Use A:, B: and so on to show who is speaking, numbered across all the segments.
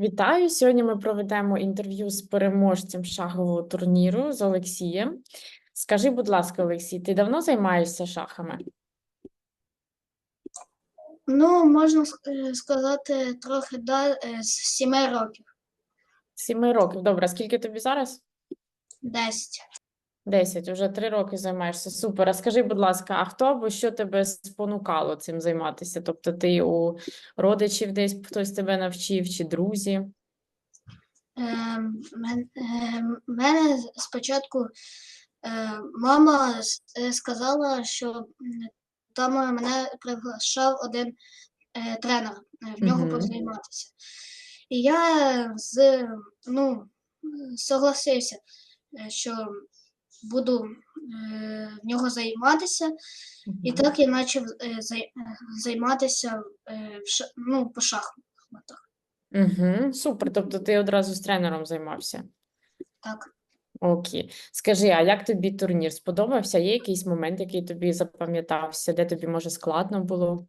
A: Вітаю! Сьогодні ми проведемо інтерв'ю з переможцем шахового турніру з Олексієм. Скажи, будь ласка, Олексій, ти давно займаєшся шахами?
B: Ну, можна ск- е, сказати, трохи да, е, з 7 років,
A: Сіми років. Добре, а скільки тобі зараз?
B: 10.
A: Десять. Уже три роки займаєшся. Супер. А скажи, будь ласка, а хто або що тебе спонукало цим займатися? Тобто ти у родичів десь хтось тебе навчив, чи друзі?
B: Ем, мен- ем, мене спочатку е, мама с- е, сказала, що м, там е, мене приглашав один е, тренер е, в нього
A: Мгм.
B: позайматися. І я з, ну, согласився, е, що буду е, в нього займатися. І так я почав е, е, займатися ну, по шахматах.
A: Угу. Супер. Тобто ти одразу з тренером займався?
B: Так,
A: Окей. Скажи, а як тобі турнір? Сподобався? Є якийсь момент, який тобі запам'ятався, де тобі, може, складно було?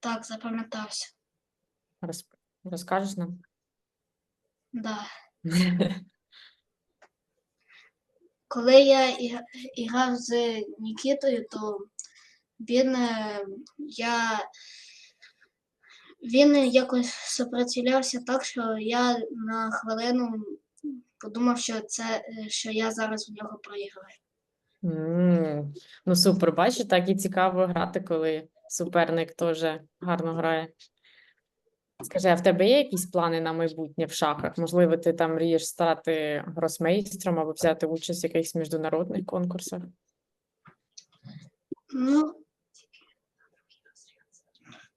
B: так, запам'ятався.
A: Роз... Розкажеш нам?
B: Да. Коли я і- і грав з Нікітою, то він, е, я, він якось супротивлявся так, що я на хвилину подумав, що це, е, що я зараз в нього проіграю.
A: М, Ну, супер, бачиш, так і цікаво грати, коли суперник теж гарно грає. Скажи, а в тебе є якісь плани на майбутнє в шахах? Можливо, ти там мрієш стати гросмейстром або взяти участь в якихось міжнародних конкурсах?
B: Ну,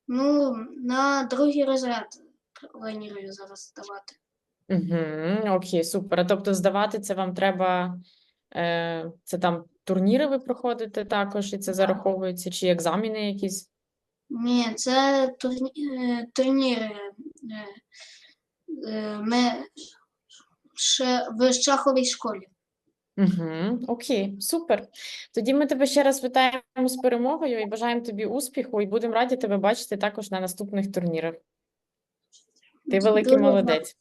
B: ну, на другий розряд планую зараз здавати.
A: Угу, окей, супер. А тобто здавати це вам треба, е, це там турніри ви проходите також, і це зараховується, чи екзамени якісь?
B: Ні, це турні, е, турніри. е, е, Ми ще в шаховій школі.
A: Угу, окей, супер. Тоді ми тебе ще раз вітаємо з перемогою і бажаємо тобі успіху, і будемо раді тебе бачити також на наступних турнірах. Ти великий
B: Дуже
A: молодець.